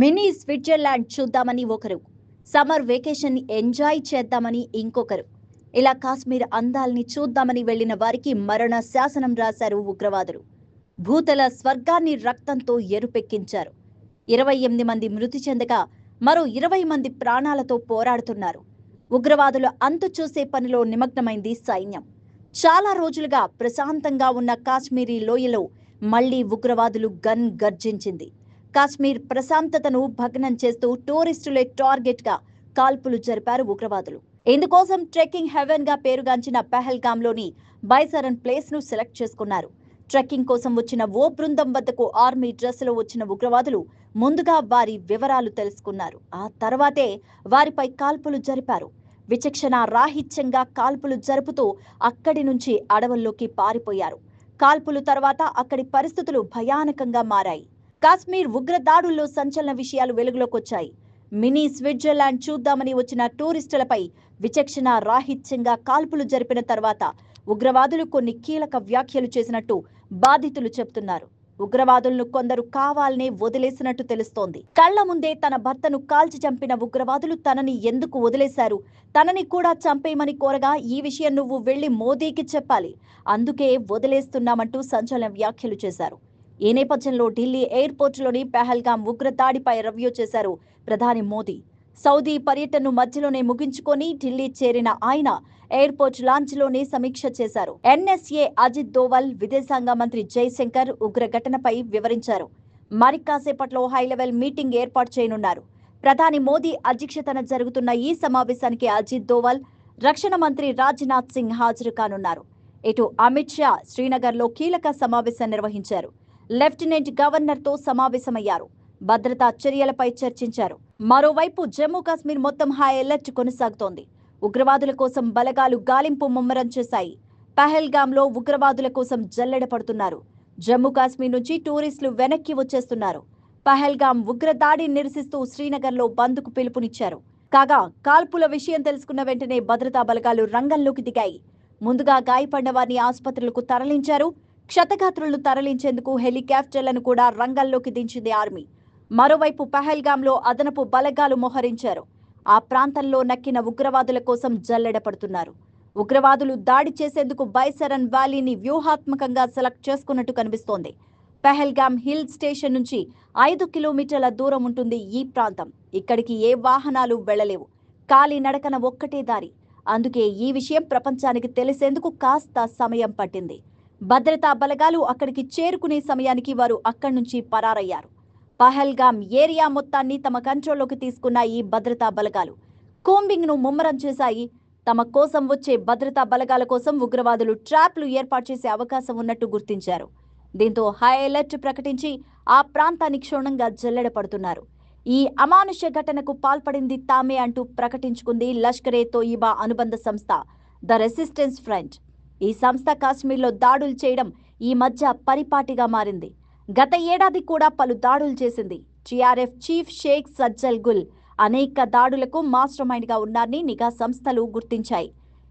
Mini Switzerland చూద్దామని ఒకరు. Summer vacation enjoy చేద్దామని ఇంకొకరు. ఇలా కాశ్మీర్ అందాల్ని చూద్దామని వెళ్ళిన వారికి మరణ శాసనం రాశారు ఉగ్రవాదులు. భూతల స్వర్గాన్ని రక్తంతో ఎరుపెక్కించారు. ఇరవై ఎనిమిది మంది మృతి చెందగా మరో ఇరవై మంది ప్రాణాలతో పోరాడుతున్నారు. ఉగ్రవాదులు అంతు చూసే పనిలో నిమగ్నమైంది సైన్యం. చాలా రోజులుగా ప్రశాంతంగా ఉన్న కాశ్మీరీ లోయలో మళ్ళీ ఉగ్రవాదులు గన్ గర్జించింది. కాశ్మీర్ ప్రశాంతతను భగ్నం చేస్తూ టూరిస్టులే టార్గెట్గా కాల్పులు జరిపారు ఉగ్రవాదులు. ఇందుకోసం ట్రెక్కింగ్ హెవెన్గా పేరుగాంచిన పెహల్గామ్లోని బైసరన్ ప్లేస్ను సెలెక్ట్ చేసుకున్నారు. ట్రెక్కింగ్ కోసం వచ్చిన ఓ బృందం వద్దకు ఆర్మీ డ్రెస్లో వచ్చిన ఉగ్రవాదులు ముందుగా వారి వివరాలు తెలుసుకున్నారు. ఆ తర్వాతే వారిపై కాల్పులు జరిపారు. విచక్షణ రాహిత్యంగా కాల్పులు జరుపుతూ అక్కడి నుంచి అడవుల్లోకి పారిపోయారు. కాల్పులు తర్వాత అక్కడి పరిస్థితులు భయానకంగా మారాయి. కాశ్మీర్ ఉగ్రదాడుల్లో సంచలన విషయాలు వెలుగులోకొచ్చాయి. మినీ స్విట్జర్లాండ్ చూద్దామని వచ్చిన టూరిస్టులపై విచక్షణ రాహిత్యంగా కాల్పులు జరిపిన తర్వాత ఉగ్రవాదులు కొన్ని కీలక వ్యాఖ్యలు చేసినట్టు బాధితులు చెబుతున్నారు. ఉగ్రవాదులను కొందరు కావాలనే వదిలేసినట్టు తెలుస్తోంది. కళ్ళ ముందే తన భర్తను కాల్చి చంపిన ఉగ్రవాదులు తనని ఎందుకు వదిలేశారు? తనని కూడా చంపేయమని కోరగా ఈ విషయం నువ్వు వెళ్ళి మోదీకి చెప్పాలి. అందుకే వదిలేస్తున్నామంటూ సంచలన వ్యాఖ్యలు చేశారు. ఈ నేపథ్యంలో ఢిల్లీ ఎయిర్పోర్ట్లోని పెహల్గాం ఉగ్రతాడిపై రవ్యూ రివ్యూ చేశారు ప్రధాని మోదీ. సౌదీ పర్యటనను మధ్యలోనే ముగించుకొని ఢిల్లీ చేరిన ఆయన ఎయిర్పోర్ట్ లాంచ్లోనే సమీక్ష చేశారు. ఎన్ఎస్ఏ అజిత్ దోవల్ విదేశాంగ మంత్రి జైశంకర్ ఉగ్ర ఘటనపై వివరించారు. మరి కాసేపట్లో హై లెవెల్ మీటింగ్ ఏర్పాటు చేయనున్నారు. ప్రధాని మోదీ అధ్యక్షతన జరుగుతున్న ఈ సమావేశానికి అజిత్ దోవల్ రక్షణ మంత్రి రాజ్నాథ్ సింగ్ హాజరు కానున్నారు. ఇటు అమిత్ షా శ్రీనగర్లో కీలక సమావేశం నిర్వహించారు. లెఫ్టినెంట్ గవర్నర్తో సమావేశమయ్యారు. భద్రతా చర్యలపై చర్చించారు. మరోవైపు జమ్మూ కాశ్మీర్ మొత్తం హై అలర్ట్ కొనసాగుతోంది. ఉగ్రవాదుల కోసం బలగాలు గాలింపు ముమ్మరం చేశాయి. పహల్గామ్లో ఉగ్రవాదుల కోసం జల్లెడ పడుతున్నారు. జమ్మూ కాశ్మీర్ నుంచి టూరిస్టులు వెనక్కి వచ్చేస్తున్నారు. పహల్గామ్ ఉగ్రదాడి నిరసిస్తూ శ్రీనగర్లో బంద్కు పిలుపునిచ్చారు. కాగా కాల్పుల విషయం తెలుసుకున్న వెంటనే భద్రతా బలగాలు రంగంలోకి దిగాయి. ముందుగా గాయపడిన వారిని ఆసుపత్రులకు తరలించారు. క్షతగాత్రులను తరలించేందుకు హెలికాప్టర్లను కూడా రంగంలోకి దించింది ఆర్మీ. మరోవైపు పహల్గాంలో అదనపు బలగాలు మోహరించారు. ఆ ప్రాంతంలో నక్కిన ఉగ్రవాదుల కోసం జల్లెడ పడుతున్నారు ఉగ్రవాదులు దాడి చేసేందుకు బైసరన్ వ్యాలీని వ్యూహాత్మకంగా సెలెక్ట్ చేసుకున్నట్టు కనిపిస్తోంది. పెహల్గాం హిల్ స్టేషన్ నుంచి ఐదు కిలోమీటర్ల దూరం ఉంటుంది ఈ ప్రాంతం. ఇక్కడికి ఏ వాహనాలు వెళ్ళలేవు కాలి నడకన ఒక్కటే దారి. అందుకే ఈ విషయం ప్రపంచానికి తెలిసేందుకు కాస్త సమయం పట్టింది. భద్రతా బలగాలు అక్కడికి చేరుకునే సమయానికి వారు అక్కడి నుంచి పరారయ్యారు. పహల్గాం ఏరియా మొత్తాన్ని తమ కంట్రోల్లోకి తీసుకున్న ఈ భద్రతా బలగాలు కోంబింగ్ను ముమ్మరం చేశాయి. తమ కోసం వచ్చే భద్రతా బలగాల కోసం ఉగ్రవాదులు ట్రాప్లు ఏర్పాటు చేసే అవకాశం ఉన్నట్టు గుర్తించారు. దీంతో హై అలర్ట్ ప్రకటించి ఆ ప్రాంతాన్ని క్షుణ్ణంగా జల్లెడ పడుతున్నారు ఈ అమానుష్య ఘటనకు పాల్పడింది తామే అంటూ ప్రకటించుకుంది లష్కరే తోయిబా అనుబంధ సంస్థ ద రెసిస్టెన్స్ ఫ్రంట్. ఈ సంస్థ కాశ్మీర్లో దాడులు చేయడం ఈ మధ్య పరిపాటిగా మారింది. గత ఏడాది కూడా పలు దాడులు చేసింది. టీఆర్ఎఫ్ చీఫ్ షేక్ సజ్జల్ గుల్ అనేక దాడులకు మాస్టర్ మైండ్గా ఉన్నారని నిఘా సంస్థలు గుర్తించాయి.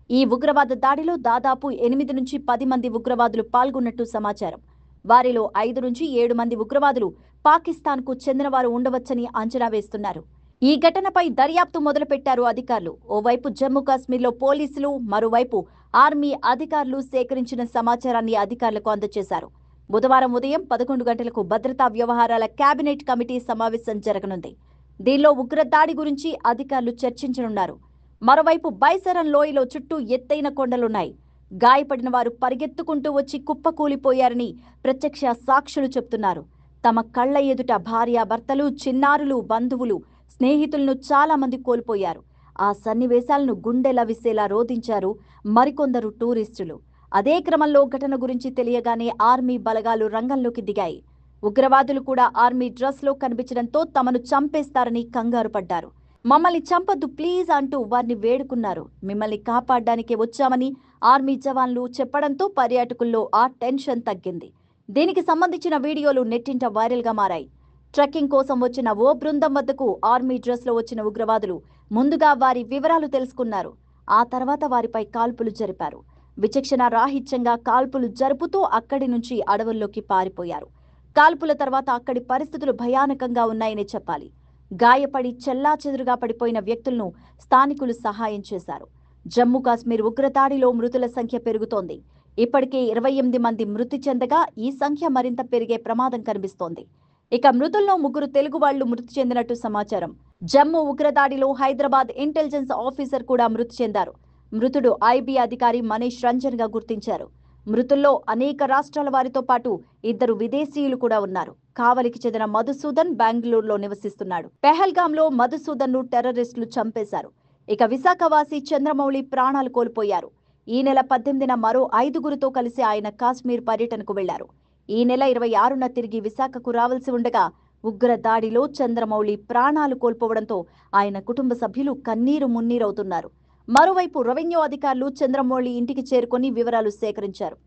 ఈ ఉగ్రవాద దాడిలో దాదాపు ఎనిమిది నుంచి పది మంది ఉగ్రవాదులు పాల్గొన్నట్టు సమాచారం. వారిలో ఐదు నుంచి ఏడు మంది ఉగ్రవాదులు పాకిస్తాన్కు చెందినవారు ఉండవచ్చని అంచనా వేస్తున్నారు. ఈ ఘటనపై దర్యాప్తు మొదలుపెట్టారు అధికారులు. ఓవైపు జమ్మూ కాశ్మీర్లో పోలీసులు మరోవైపు ఆర్మీ అధికారులు సేకరించిన సమాచారాన్ని అధికారులకు అందజేశారు. బుధవారం ఉదయం పదకొండు గంటలకు భద్రతా వ్యవహారాల కేబినెట్ కమిటీ సమావేశం జరగనుంది. దీనిలో ఉగ్ర దాడి గురించి అధికారులు చర్చించనున్నారు. మరోవైపు బైసరన్ లోయలో చుట్టూ ఎత్తైన కొండలున్నాయి. గాయపడిన వారు పరిగెత్తుకుంటూ వచ్చి కుప్పకూలిపోయారని ప్రత్యక్ష సాక్షులు చెప్తున్నారు. తమ కళ్ళ ఎదుట భార్యాభర్తలు చిన్నారులు బంధువులు స్నేహితులను చాలా మంది కోల్పోయారు. ఆ సన్నివేశాలను గుండెలా విసేలా రోధించారు మరికొందరు టూరిస్టులు. అదే క్రమంలో ఘటన గురించి తెలియగానే ఆర్మీ బలగాలు రంగంలోకి దిగాయి. ఉగ్రవాదులు కూడా ఆర్మీ డ్రెస్లో కనిపించడంతో తమను చంపేస్తారని కంగారు పడ్డారు. మమ్మల్ని చంపద్దు ప్లీజ్ అంటూ వారిని వేడుకున్నారు. మిమ్మల్ని కాపాడడానికే వచ్చామని ఆర్మీ జవాన్లు చెప్పడంతో పర్యాటకుల్లో ఆ టెన్షన్ తగ్గింది. దీనికి సంబంధించిన వీడియోలు నెట్టింట వైరల్గా మారాయి. ట్రెక్కింగ్ కోసం వచ్చిన ఓ బృందం వద్దకు ఆర్మీ డ్రెస్లో వచ్చిన ఉగ్రవాదులు ముందుగా వారి వివరాలు తెలుసుకున్నారు. ఆ తర్వాత వారిపై కాల్పులు జరిపారు. విచక్షణ రాహిత్యంగా కాల్పులు జరుపుతూ అక్కడి నుంచి అడవుల్లోకి పారిపోయారు. కాల్పుల తర్వాత అక్కడి పరిస్థితులు భయానకంగా ఉన్నాయని చెప్పాలి. గాయపడి చెల్లాచెదురుగా పడిపోయిన వ్యక్తులను స్థానికులు సహాయం చేశారు. జమ్మూ కాశ్మీర్ ఉగ్రదాడిలో మృతుల సంఖ్య పెరుగుతోంది. ఇప్పటికే ఇరవై ఎనిమిది మంది మృతి చెందగా ఈ సంఖ్య మరింత పెరిగే ప్రమాదం కనిపిస్తోంది. ఇక మృతుల్లో ముగ్గురు తెలుగు వాళ్ళు మృతి చెందినట్టు సమాచారం. జమ్మూ ఉగ్రదాడిలో హైదరాబాద్ ఇంటెలిజెన్స్ ఆఫీసర్ కూడా మృతి చెందారు. మృతుడు ఐబీ అధికారి మనీష్ రంజన్గా గుర్తించారు. మృతుల్లో అనేక రాష్ట్రాల వారితో పాటు ఇద్దరు విదేశీయులు కూడా ఉన్నారు. కావలికి చెందిన మధుసూదన్ బెంగళూరులో నివసిస్తున్నాడు. పెహల్గాంలో మధుసూదన్ను టెర్రరిస్టులు చంపేశారు. ఇక విశాఖవాసి చంద్రమౌళి ప్రాణాలు కోల్పోయారు. ఈ నెల పద్దెనిమిదిన మరో ఐదుగురితో కలిసి ఆయన కాశ్మీర్ పర్యటనకు వెళ్ళారు. ఈ నెల ఇరవై ఆరున తిరిగి విశాఖకు రావాల్సి ఉండగా ఉగ్ర దాడిలో చంద్రమౌళి ప్రాణాలు కోల్పోవడంతో ఆయన కుటుంబ సభ్యులు కన్నీరు మున్నీరవుతున్నారు. మరోవైపు రెవెన్యూ అధికారులు చంద్రమౌళి ఇంటికి చేరుకొని వివరాలు సేకరించారు.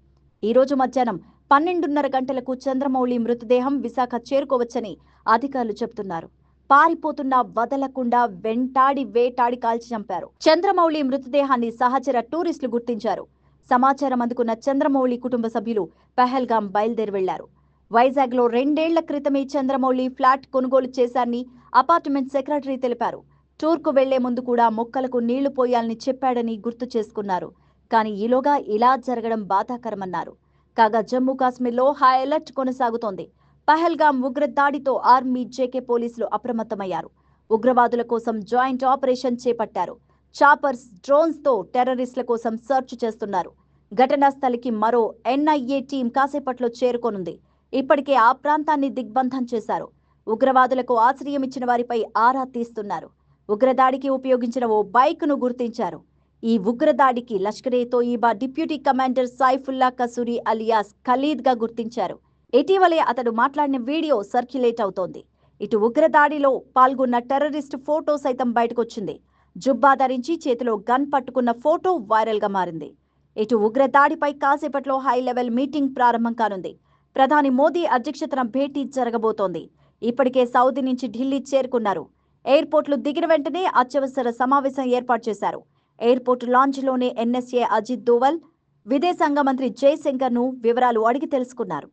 ఈ రోజు మధ్యాహ్నం పన్నెండున్నర గంటలకు చంద్రమౌళి మృతదేహం విశాఖ చేరుకోవచ్చని అధికారులు చెబుతున్నారు. పారిపోతున్నా వదలకుండా వెంటాడి వేటాడి కాల్చి చంపారు. చంద్రమౌళి మృతదేహాన్ని సహచర టూరిస్టులు గుర్తించారు. సమాచారం అందుకున్న చంద్రమౌళి కుటుంబ సభ్యులు పెహల్గాం బయలుదేరి వెళ్ళారు. వైజాగ్లో రెండేళ్ళ క్రితమే చంద్రమౌళి ఫ్లాట్ కొనుగోలు చేశారని అపార్ట్మెంట్ సెక్రటరీ తెలిపారు. టూర్కు వెళ్ళే ముందు కూడా మొక్కలకు నీళ్ళు పోయాలని చెప్పాడని గుర్తు చేసుకున్నారు. కానీ ఈలోగా ఇలా జరగడం బాధాకరమన్నారు. కాగా జమ్మూ కాశ్మీర్లో హై అలర్ట్ కొనసాగుతోంది. పహల్గాం ఉగ్ర దాడితో ఆర్మీ జేకే పోలీసులు అప్రమత్తమయ్యారు. ఉగ్రవాదుల కోసం జాయింట్ ఆపరేషన్ చేపట్టారు. చాపర్స్ డ్రోన్స్తో టెర్రరిస్టుల కోసం సెర్చ్ చేస్తున్నారు. ఘటనా స్థలికి మరో ఎన్ఐఏ టీం కాసేపట్లో చేరుకోనుంది. ఇప్పటికే ఆ ప్రాంతాన్ని దిగ్బంధం చేశారు. ఉగ్రవాదులకు ఆశ్రయం ఇచ్చిన వారిపై ఆరా తీస్తున్నారు. ఉగ్రదాడికి ఉపయోగించిన ఓ బైక్ను గుర్తించారు. ఈ ఉగ్రదాడికి Lashkar-e Taiba deputy commander Saifullah Kasuri alias ఖలీద్గా గుర్తించారు. ఇటీవలే అతడు మాట్లాడిన వీడియో సర్క్యులేట్ అవుతోంది. ఇటు ఉగ్రదాడిలో పాల్గొన్న టెర్రరిస్ట్ ఫోటో సైతం బయటకొచ్చింది. జుబ్బా ధరించి చేతిలో గన్ పట్టుకున్న ఫోటో వైరల్గా మారింది. ఇటు ఉగ్రదాడిపై కాసేపట్లో హై లెవెల్ మీటింగ్ ప్రారంభం కానుంది. ప్రధాని మోదీ అధ్యక్షతన భేటీ జరగబోతోంది. ఇప్పటికే సౌదీ నుంచి ఢిల్లీ చేరుకున్నారు. ఎయిర్పోర్ట్లు దిగిన వెంటనే అత్యవసర సమావేశం ఏర్పాటు చేశారు. ఎయిర్పోర్ట్ లాంచ్లోనే ఎన్ఎస్ఏ అజిత్ దోవల్ విదేశాంగ మంత్రి జయశంకర్ను వివరాలు అడిగి తెలుసుకున్నారు.